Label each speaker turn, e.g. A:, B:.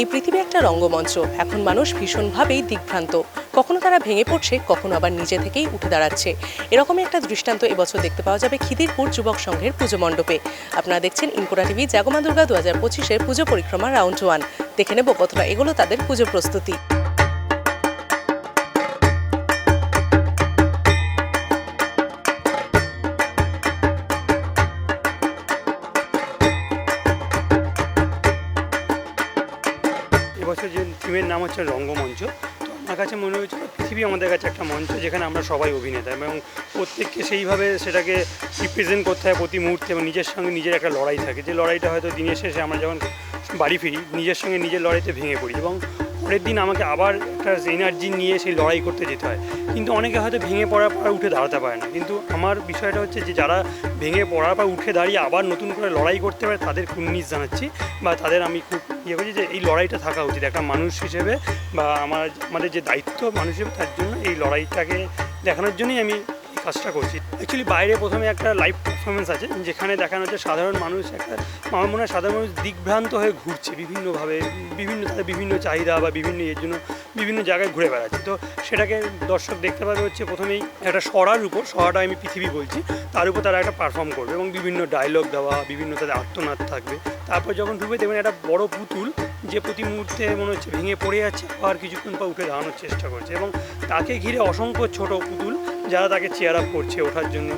A: এই পৃথিবী একটা রঙ্গমঞ্চ। এখন মানুষ ভীষণভাবেই দিগ্ভ্রান্ত। কখনো তারা ভেঙে পড়ছে, কখনো আবার নিজে থেকেই উঠে দাঁড়াচ্ছে। এরকমই একটা দৃষ্টান্ত এবছর দেখতে পাওয়া যাবে খিদিরপুর যুবক সংঘের পুজো মণ্ডপে। আপনারা দেখছেন ইনকোরা টিভি জাগমা দুর্গা দু হাজার পঁচিশের পুজো পরিক্রমা রাউন্ড ওয়ান। দেখে নেব কতটা এগুলো তাদের পুজো প্রস্তুতি।
B: এবছর যে থিমের নাম হচ্ছে রঙ্গমঞ্চ, তো আমার কাছে মনে হয়েছিল পৃথিবী আমাদের কাছে একটা মঞ্চ যেখানে আমরা সবাই অভিনেতা এবং প্রত্যেককে সেইভাবে সেটাকে রিপ্রেজেন্ট করতে হয় প্রতি মুহূর্তে এবং নিজের সঙ্গে নিজের একটা লড়াই থাকে। যে লড়াইটা হয়তো দিনের শেষে আমরা যখন বাড়ি ফিরি, নিজের সঙ্গে নিজের লড়াইতে ভেঙে পড়ি এবং পরের দিন আমাকে আবার একটা এনার্জি নিয়ে সেই লড়াই করতে যেতে হয়। কিন্তু অনেকে হয়তো ভেঙে পড়ার পর উঠে দাঁড়াতে পারে না। কিন্তু আমার বিষয়টা হচ্ছে যে, যারা ভেঙে পড়ার পর উঠে দাঁড়িয়ে আবার নতুন করে লড়াই করতে পারে, তাদের কুন্নিস জানাচ্ছি বা তাদের আমি খুব ইয়ে করছি যে, এই লড়াইটা থাকা উচিত। একটা মানুষ হিসেবে বা আমার, আমাদের যে দায়িত্ব মানুষ হিসেবে, তার জন্য এই লড়াইটাকে দেখানোর জন্যই আমি কাজটা করছি। অ্যাকচুয়ালি বাইরে প্রথমে একটা লাইভ পারফরমেন্স আছে, যেখানে দেখানো হচ্ছে সাধারণ মানুষ একটা, আমার মনে হয় সাধারণ মানুষ দিগ্ভ্রান্ত হয়ে ঘুরছে বিভিন্নভাবে, বিভিন্ন তাদের বিভিন্ন চাহিদা বা বিভিন্ন এর জন্য বিভিন্ন জায়গায় ঘুরে বেড়াচ্ছে। তো সেটাকে দর্শক দেখতে পাবে হচ্ছে প্রথমেই একটা সরার উপর, সরাটা আমি পৃথিবী বলছি, তার উপর তারা একটা পারফর্ম করবে এবং বিভিন্ন ডায়লগ দেওয়া, বিভিন্ন তাদের আত্মনাদ থাকবে। তারপর যখন ঢুকবে দেখবেন একটা বড় পুতুল যে প্রতি মুহূর্তে মনে হচ্ছে ভেঙে পড়ে যাচ্ছে আর কিছুক্ষণ পর উঠে দাঁড়ানোর চেষ্টা করছে এবং তাকে ঘিরে অসংখ্য ছোট পুতুল যারা তাকে চেয়ার আপ করছে ওঠার জন্য।